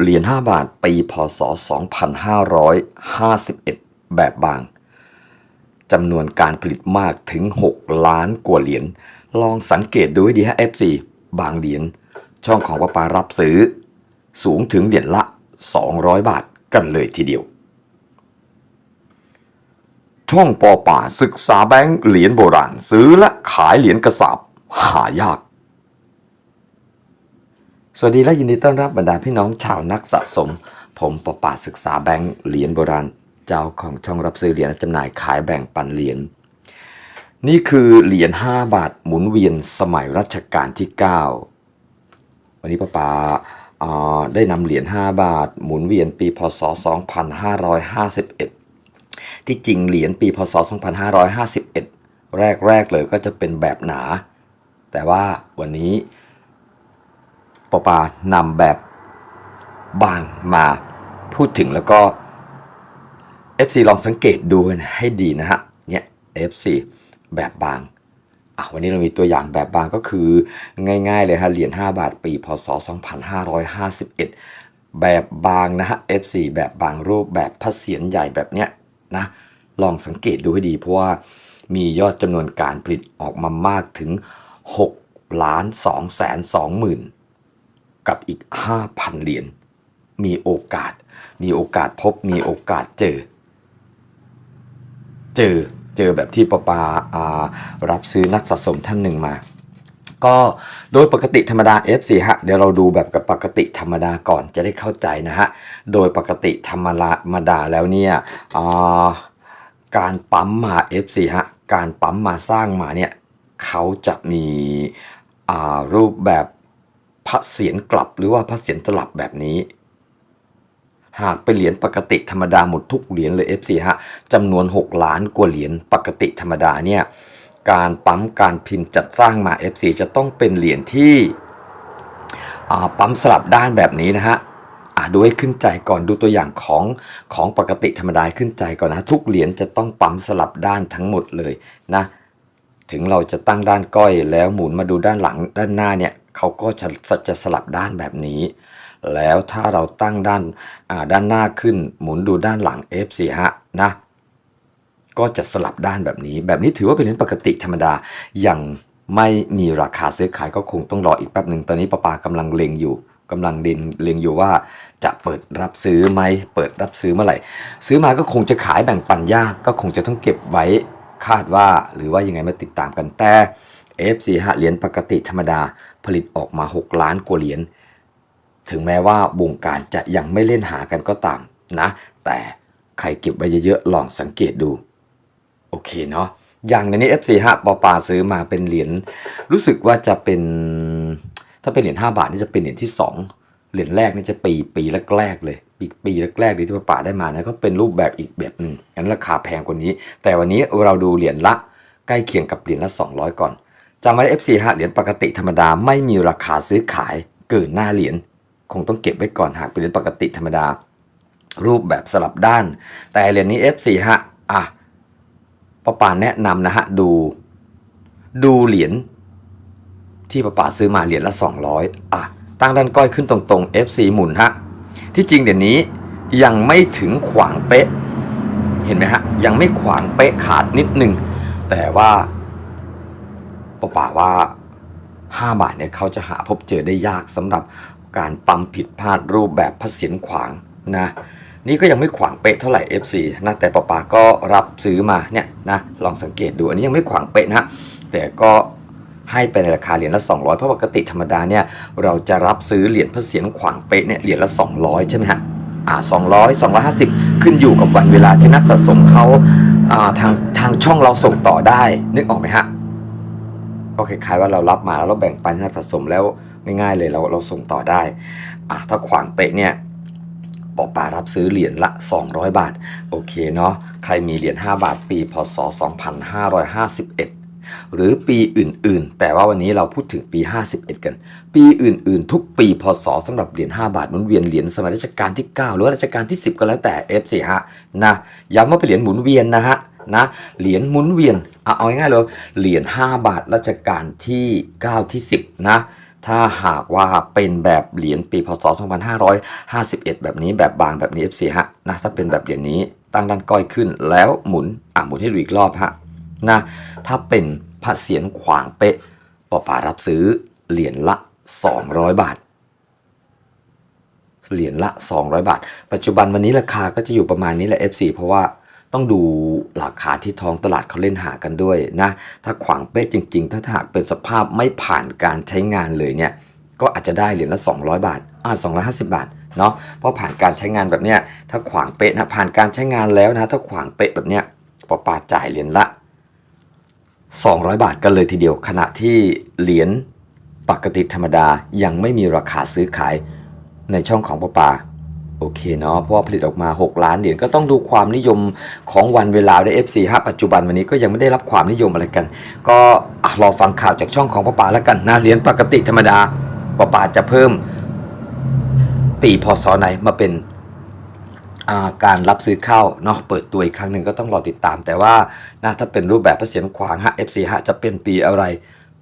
เหรียญ5บาทปีพศ 2551 แบบบางจำนวนการผลิตมากถึง 6 ล้านกว่าเหรียญ ลองสังเกตดูให้ดีฮะ FC บางเหรียญ ช่องของประปารับซื้อ สูงถึงเหรียญละ 200 บาทกันเลยทีเดียว ช่องปอป่าศึกษาแบงค์เหรียญโบราณ ซื้อและขายเหรียญกระสาบหายาก สวัสดีและยินดีต้อนรับบรรดาพี่น้องชาวนักสะสม ผมปอป่าศึกษาแบงค์เหรียญโบราณ เจ้าของช่องรับซื้อเหรียญและจำหน่ายขายแบ่งปันเหรียญ นี่คือเหรียญ5บาทหมุนเวียนสมัยรัชกาลที่ 9 วันนี้ป้าป๋าอ่าได้นำเหรียญ5บาท หมุนเวียนปีพศ 2551 ที่จริงเหรียญปีพศ 2551 แรกๆเลยก็จะเป็นแบบหนา แต่ว่าวันนี้ ปอปานำแบบบางมาพูดถึงแล้วก็ FC ลองสังเกตดูนะให้ดีนะฮะเนี่ย FC แบบบางวันนี้เรามีตัวอย่างแบบบางก็คือง่ายๆเลยฮะเหรียญ5บาทปีพศ 2551 แบบบางนะฮะ FC แบบบางรูปแบบพระเศียรใหญ่แบบเนี้ยนะลองสังเกตดูให้ดีเพราะว่ามียอดจำนวนการผลิตออกมามากถึง 6 ล้าน2แสน2หมื่น กับอีก 5,000 เหรียญมีโอกาส มีโอกาสพบมีโอกาสเจอ เจอเจอแบบที่ปปาารับซื้อนักสะสมท่านหนึ่งมา ก็โดยปกติธรรมดา F4 ฮะเดี๋ยวเราดูแบบกับปกติธรรมดาก่อนจะได้เข้าใจนะฮะ โดยปกติธรรมดาธรรมดาแล้วเนี่ยาการปั๊มมา F4 ฮะการปั๊มมาสร้างมาเนี่ยเขาจะมีรูปแบบ พระเศียรกลับหรือว่าพระเศียรสลับแบบนี้ หากเป็นเหรียญปกติธรรมดาหมดทุกเหรียญเลย FC ฮะจำนวน 6 ล้านกว่าเหรียญปกติธรรมดาเนี่ยการปั๊มการพิมพ์จัดสร้างมา FC จะต้องเป็นเหรียญที่ปั๊มสลับด้านแบบนี้นะฮะดูให้ขึ้นใจก่อนดูตัวอย่างของของปกติธรรมดาขึ้นใจก่อนนะทุกเหรียญจะต้องปั๊มสลับด้านทั้งหมดเลยนะถึงเราจะตั้งด้านก้อยแล้วหมุนมาดูด้านหลังด้านหน้าเนี่ย เขาก็จะจะสลับด้านแบบนี้ แล้วถ้าเราตั้งด้านด้านหน้าขึ้นหมุนดูด้านหลัง F4 ฮะนะก็จะสลับด้านแบบนี้ แบบนี้ถือว่าเป็นเหรียญปกติธรรมดายังไม่มีราคาซื้อขายก็คงต้องรออีกแป๊บหนึ่งตอนนี้ป้าปากำลังเล็งอยู่กำลังเล็งเล็งอยู่ว่าจะเปิดรับซื้อไหมเปิดรับซื้อเมื่อไหร่ ซื้อมาก็คงจะขายแบ่งปันยาก ก็คงจะต้องเก็บไว้คาดว่าหรือว่ายังไงมาติดตามกันแต่ F4 ฮะเหรียญปกติธรรมดาผลิตออกมา 6 ล้านกว่าเหรียญถึงแม้ว่าวงการจะยังไม่เล่นหากันก็ตามนะ แต่ใครเก็บไว้เยอะๆลองสังเกตดู โอเคเนาะอย่างในนี้ F4 ฮะปอปาซื้อมาเป็นเหรียญรู้สึกว่าจะเป็น ถ้าเป็นเหรียญ5บาทนี่จะเป็นเหรียญที่ 2 เหรียญแรกนี่จะปีปีแรกๆเลยปีปีแรกๆที่ปอปาได้มานะก็เป็นรูปแบบอีกแบบหนึ่งงั้นราคาแพงกว่านี้ แต่วันนี้เราดูเหรียญละใกล้เคียงกับเหรียญละ 200 ก่อน จำไว้ F4 ฮะเหรียญปกติธรรมดาไม่มีราคาซื้อขายเกินหน้าเหรียญคงต้องเก็บไว้ก่อนหากเป็นเหรียญปกติธรรมดา รูปแบบสลับด้าน แต่เหรียญนี้ F4 ฮะอะป้าป่าแนะนำนะฮะดู ดูเหรียญที่ป้าป่าซื้อมาเหรียญละ 200อะตั้งด้านก้อยขึ้นตรงๆ F4 หมุนฮะที่จริงเดี๋ยวนี้ยังไม่ถึงขวางเป๊ะ เห็นไหมฮะยังไม่ขวางเป๊ะขาดนิดหนึ่งแต่ว่า ป้าป่าว่า 5 บาทเนี่ยเขาจะหาพบเจอได้ยากสำหรับการปั๊มผิดพลาดรูปแบบพระเศียรขวางนะนี่ก็ยังไม่ขวางเป๊ะเท่าไหร่ FC นะแต่ป้าปาก็รับซื้อมาเนี่ยนะลองสังเกตดูอันนี้ยังไม่ขวางเป๊ะนะแต่ก็ให้ไปในราคาเหรียญละ 200 เพราะปกติธรรมดาเนี่ยเราจะรับซื้อเหรียญพระเศียรขวางเป๊ะเนี่ยเหรียญละ 200 ใช่ไหมฮะอ่า200 250 ขึ้นอยู่กับวันเวลาที่นักสะสมเขาอ่าทางทางช่องเราส่งต่อได้นึกออกไหมฮะ ก็คล้ายๆว่าเรารับมาแล้วเราแบ่งปันให้นักสะสมแล้วง่ายๆเลยเราเราส่งต่อได้อะถ้าขวางเป๊ะเนี่ยปอปารับซื้อเหรียญละ 200 บาท โอเคเนาะใครมีเหรียญ5บาทปีพศ 2551 หรือปีอื่นๆ แต่ว่าวันนี้เราพูดถึงปี 51 กัน ปีอื่นๆ ทุกปีพศสำหรับเหรียญ5บาทหมุนเวียนเหรียญสมัยรัชกาลที่ 9 หรือว่ารัชกาลที่ 10 ก็แล้วแต่ F4 ฮะนะย้ำว่าเป็นเหรียญหมุนเวียนนะฮะ นะ เหรียญหมุนเวียนเอาเอาง่ายๆเลยเหรียญ5 บาทรัชกาลที่ 9 ที่ 10 นะถ้าหากว่าเป็นแบบเหรียญปีพศ 2551 แบบนี้แบบบางแบบนี้ FC ฮะนะถ้าเป็นแบบเหรียญนี้ตั้งด้านก้อยขึ้นแล้วหมุนอะหมุนให้ดูอีกรอบฮะนะถ้าเป็นพระเศียรขวางเป๊ะปอป่ารับซื้อเหรียญละ 200 บาท เหรียญละ 200 บาท ปัจจุบันวันนี้ราคาก็จะอยู่ประมาณนี้แหละ FC เพราะว่า ต้องดูราคาที่ท้องตลาดเขาเล่นหากันด้วยนะถ้าขวางเป๊ะจริง ๆ ถ้าหากเป็นสภาพไม่ผ่านการใช้งานเลยเนี่ยก็อาจจะได้เหรียญละ 200 บาทอ่า250 บาทเนาะเพราะผ่านการใช้งานแบบเนี้ยถ้าขวางเป๊ะนะผ่านการใช้งานแล้วนะถ้าขวางเป๊ะแบบเนี้ยปอปาจ่ายเหรียญละ 200 บาทกันเลยทีเดียว ขณะที่เหรียญปกติธรรมดายังไม่มีราคาซื้อขายในช่องของปอปา โอเคเนาะเพราะผลิตออกมา 6 ล้านเหรียญก็ต้องดูความนิยมของวันเวลาได้ FC ฮะปัจจุบันวันนี้ก็ยังไม่ได้รับความนิยมอะไรกัน ก็รอฟังข่าวจากช่องของปอปาแล้วกันนะเหรียญปกติธรรมดาปอปาจะเพิ่มปีพศไหนมาเป็นาการรับซื้อเข้าเนาะเปิดตัวอีกครั้งหนึ่งก็ต้องรอติดตาม แต่ว่านะถ้าเป็นรูปแบบพระเศียรขวางฮะ FC ฮะจะเป็นปีอะไร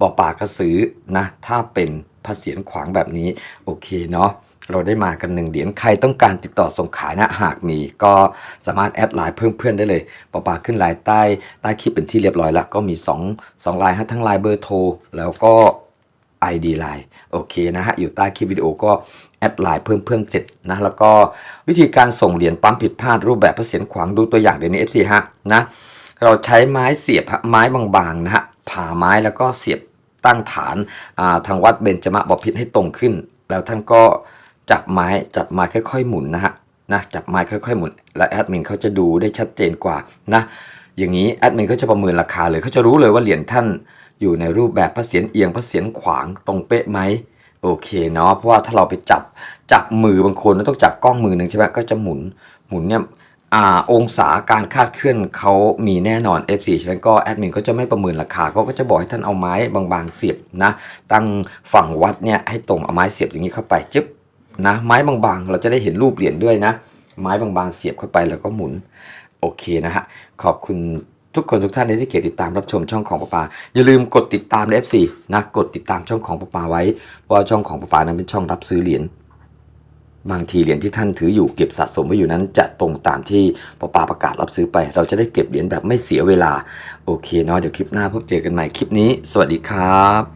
ปอปาก็ซื้อนะถ้าเป็นพระเศียรขวางแบบนี้โอเคเนาะ เราได้มากันหนึ่งเหรียญใครต้องการติดต่อส่งขายนะหากมีก็สามารถแอดไลน์เพิ่มเพื่อนได้เลยปอปาขึ้นไลน์ใต้ใต้คลิปเป็นที่เรียบร้อยแล้วก็มี2 2ไลน์ฮะทั้งไลน์เบอร์โทรแล้วก็ ID ไลน์โอเคนะฮะ อยู่ใต้คลิปวิดีโอก็แอดไลน์เพิ่มเพื่อนเสร็จนะ แล้วก็วิธีการส่งเหรียญปั๊มผิดพลาดรูปแบบพระเศียรขวางดูตัวอย่างเดี๋ยวนี้ FC ฮะนะเราใช้ไม้เสียบไม้บางๆนะฮะผ่าไม้แล้วก็เสียบตั้งฐานทางวัดเบญจมะบพิตรให้ตรงขึ้น แล้วท่านก็ จับไม้จับไม้ค่อยๆหมุนนะฮะนะจับไม้ค่อยๆหมุน และแอดมินเขาจะดูได้ชัดเจนกว่านะอย่างนี้แอดมินก็จะประเมินราคาเลยเขาจะรู้เลยว่าเหรียญท่านอยู่ในรูปแบบพระเศียรเอียงพระเศียรขวางตรงเป๊ะไหมโอเคเนาะเพราะว่าถ้าเราไปจับจับมือบางคนเราต้องจับกล้องมือหนึ่งใช่ไหมก็จะหมุนหมุนเนี่ยอ่าองศาการคาดเคลื่อนเขามีแน่นอน F4 ฉะนั้นก็แอดมินก็จะไม่ประเมินราคาเขาก็จะบอกให้ท่านเอาไม้บางๆเสียบนะตั้งฝั่งวัดเนี่ยให้ตรงเอาไม้เสียบอย่างนี้เข้าไปจึ๊บ นะ ไม้บางๆ เราจะได้เห็นรูปเหรียญด้วยนะ ไม้บางๆ เสียบเข้าไปแล้วก็หมุน โอเคนะฮะ ขอบคุณทุกคนทุกท่านที่เกียติดตามรับชมช่องของปะปา อย่าลืมกดติดตามใน F4 นะ กดติดตามช่องของปะปาไว้ เพราะช่องของปะปานั้นเป็นช่องรับซื้อเหรียญ บางทีเหรียญที่ท่านถืออยู่เก็บสะสมไว้อยู่นั้น จะตรงตามที่ปอปาประกาศรับซื้อไป เราจะได้เก็บเหรียญแบบไม่เสียเวลา โอเคเนาะ เดี๋ยวคลิปหน้าพบเจอกันใหม่คลิปนี้ สวัสดีครับ